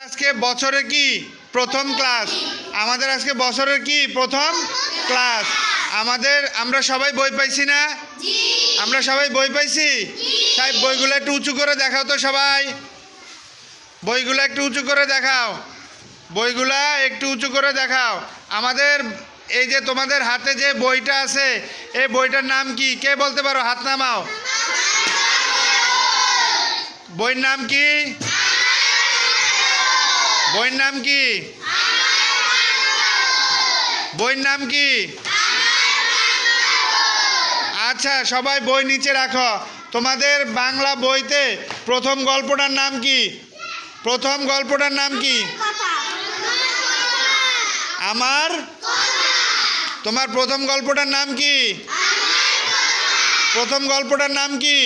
আজকে বছরে কি? প্রথম ক্লাস। আমাদের আজকে বছরের কি? প্রথম ক্লাস। আমাদের, আমরা সবাই বই পাইছি না? আমরা সবাই বই পাইছি? তাই বইগুলো একটু উঁচু করে দেখাও তো সবাই। বইগুলো একটু উঁচু করে দেখাও। বইগুলা একটু উঁচু করে দেখাও। আমাদের, এই যে তোমাদের হাতে যে বইটা আছে, এই বইটার নাম কি? কে বলতে পারো? হাত নামাও। বইয়ের নাম কি? বইয়ের নাম কি? বইয়ের নাম কি? আচ্ছা সবাই বই নিচে রাখো। তোমাদের বাংলা বইতে প্রথম গল্পটার নাম কি? প্রথম গল্পটার নাম কি? আমার তোমার প্রথম গল্পটার নাম কি? প্রথম গল্পটার নাম কি?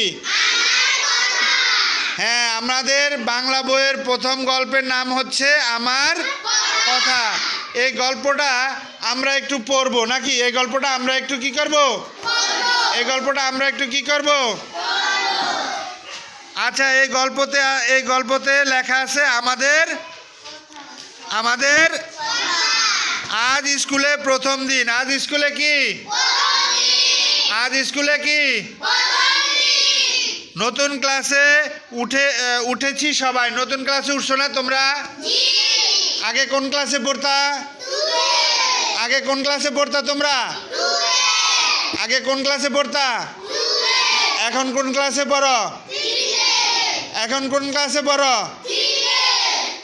হ্যাঁ আমাদের বাংলা বইয়ের প্রথম গল্পের নাম হচ্ছে আমার কথা। এই গল্পটা আমরা একটু পড়ব নাকি? এই গল্পটা আমরা একটু কি করব? এই গল্পটা আমরা একটু কি করব? আচ্ছা এই গল্পতে এই গল্পতে লেখা আছে আমাদের আমাদের আজ স্কুলে প্রথম দিন। আজ স্কুলে কি? আজ স্কুলে কি? নতুন ক্লাসে উঠে উঠেছি সবাই। নতুন ক্লাসে উঠছো না তোমরা? আগে কোন ক্লাসে পড়তা? আগে কোন ক্লাসে পড়তা তোমরা? আগে কোন ক্লাসে পড়তা? এখন কোন ক্লাসে পড়ো? এখন কোন ক্লাসে পড়ো?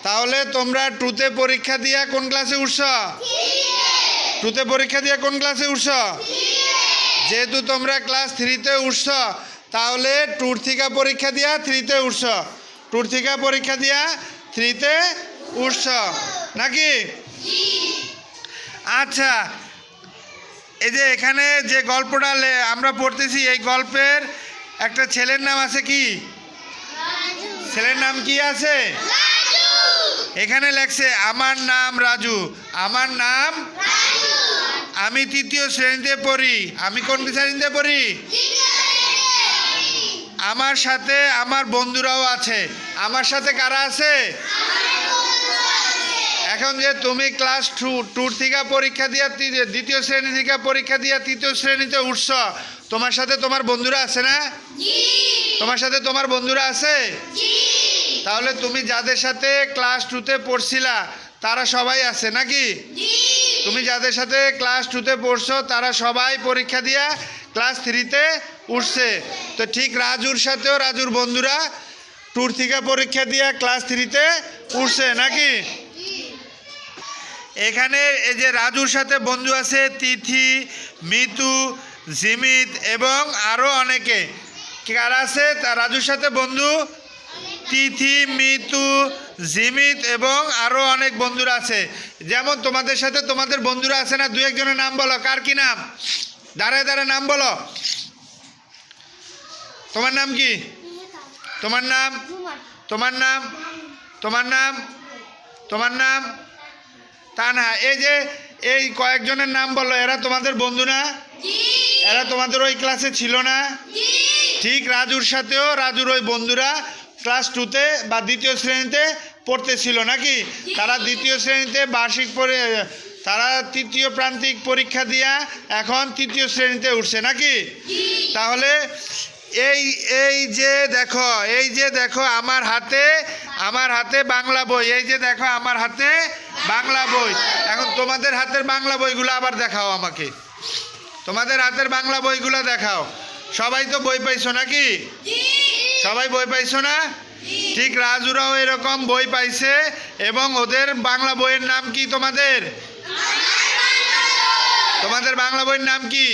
তাহলে তোমরা টুতে পরীক্ষা দিয়া কোন ক্লাসে উঠছ? টুতে পরীক্ষা দিয়া কোন ক্লাসে উঠছ? যেহেতু তোমরা ক্লাস থ্রিতে উঠছ তাহলে টুর থেকে পরীক্ষা দিয়া থ্রিতে উঠছ। টুর থেকে পরীক্ষা দিয়া থ্রিতে উঠছ। নাকি? আচ্ছা এই যে এখানে যে গল্পটা আমরা পড়তেছি, এই গল্পের একটা ছেলের নাম আছে কি? ছেলের নাম কি আছে? এখানে লেখছে, আমার নাম রাজু, আমার নাম আমি তৃতীয় শ্রেণীতে পড়ি। আমি কোন শ্রেণীতে পড়ি? আমার সাথে আমার বন্ধুরাও আছে। আমার সাথে কারা আছে? এখন যে তুমি ক্লাস টু টুর থেকে পরীক্ষা দিয়া দ্বিতীয় শ্রেণি থেকে পরীক্ষা দিয়া তৃতীয় শ্রেণীতে উঠছ তোমার সাথে তোমার বন্ধুরা আছে না? তোমার সাথে তোমার বন্ধুরা আছে? তাহলে তুমি যাদের সাথে ক্লাস টুতে পড়ছিলা তারা সবাই আছে নাকি? তুমি যাদের সাথে ক্লাস টুতে পড়ছো তারা সবাই পরীক্ষা দিয়া ক্লাস থ্রিতে উঠছে। তো ঠিক রাজুর সাথেও রাজুর বন্ধুরা টুর থেকে পরীক্ষা দিয়ে ক্লাস থ্রিতে উঠছে, নাকি? এখানে এই যে রাজুর সাথে বন্ধু আছে তিথি, মিতু, জিমিত এবং আরও অনেকে। কার আছে? তা রাজুর সাথে বন্ধু তিথি, মিতু, জিমিত এবং আরও অনেক বন্ধুরা আছে। যেমন তোমাদের সাথে তোমাদের বন্ধুরা আছে না দু একজনের নাম বলো, কার কি নাম? দাঁড়ায় দাঁড়ায়, নাম বলো। তোমার নাম কি? তোমার নাম? তোমার নাম? তোমার নাম? তোমার নাম? তা না এই যে, এই কয়েকজনের নাম বলো। এরা তোমাদের বন্ধু না? এরা তোমাদের ওই ক্লাসে ছিল না? ঠিক, রাজুর সাথেও রাজুর ওই বন্ধুরা ক্লাস টুতে বা দ্বিতীয় শ্রেণীতে পড়তেছিল নাকি? তারা দ্বিতীয় শ্রেণীতে বার্ষিক পরি তারা তৃতীয় প্রান্তিক পরীক্ষা দিয়া এখন তৃতীয় শ্রেণীতে উঠছে নাকি? তাহলে এই এই যে দেখো এই যে দেখো আমার হাতে আমার হাতে বাংলা বই এই যে দেখো আমার হাতে বাংলা বই। এখন তোমাদের হাতের বাংলা বইগুলো আবার দেখাও আমাকে। তোমাদের হাতের বাংলা বইগুলো দেখাও। সবাই তো বই পাইছো নাকি? সবাই বই পাইছো না? ঠিক রাজুরাও এরকম বই পাইছে এবং ওদের বাংলা বইয়ের নাম কি তোমাদের? তোমাদের বাংলা বইয়ের নাম কি?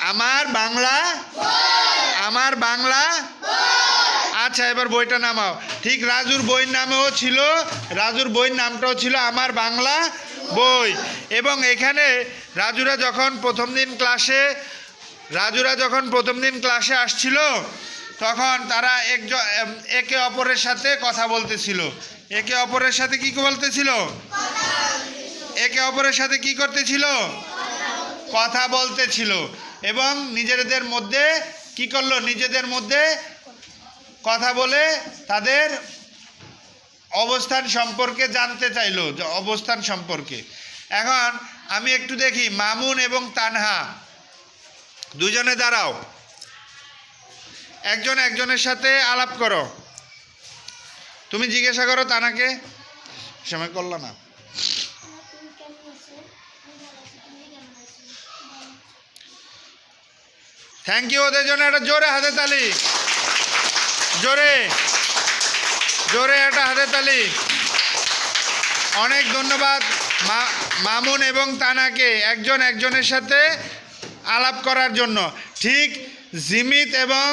আমার বাংলা? আমার বাংলা? আচ্ছা এবার বইটা নামাও। ঠিক রাজুর বইয়ের নামেও ছিল, রাজুর বইয়ের নামটাও ছিল আমার বাংলা বই। এবং এখানে রাজুরা যখন প্রথম দিন ক্লাসে রাজুরা যখন প্রথম দিন ক্লাসে আসছিল, তখন তারা একজন একে অপরের সাথে কথা বলতেছিল। একে অপরের সাথে কি বলতেছিল? একে অপরের সাথে কি করতেছিল? কথা বলতেছিল। এবং নিজেদের মধ্যে কি করল? নিজেদের মধ্যে কথা বলে তাদের অবস্থান সম্পর্কে জানতে চাইলো অবস্থান সম্পর্কে। এখন আমি একটু দেখি, মামুন এবং তানহা। দুজনে দাঁড়াও। একজন একজনের সাথে আলাপ করো। তুমি জিজ্ঞাসা করো তানাকে। সময় করল না। থ্যাংক ইউ ওদের জন্য একটা জোরে হাতে তালি। জোরে। জোরে একটা হাতে তালি। অনেক ধন্যবাদ মামুন এবং তানাকে। একজন একজনের সাথে আলাপ করার জন্য। ঠিক জিমিত এবং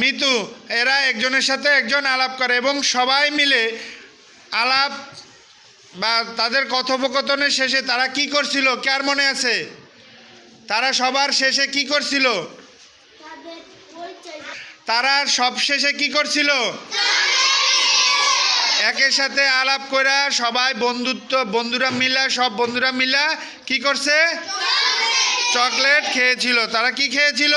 মিতু, এরা একজনের সাথে একজন আলাপ করে এবং সবাই মিলে আলাপ বা তাদের কথোপকথনের শেষে তারা কি করছিল, কার মনে আছে? তারা সবার শেষে কি করছিল? তারা সব শেষে কি করছিল? একের সাথে আলাপ করা সবাই বন্ধুত্ব, বন্ধুরা মিলা, সব বন্ধুরা মিলা কি করছে? চকলেট খেয়েছিল। তারা কি খেয়েছিল?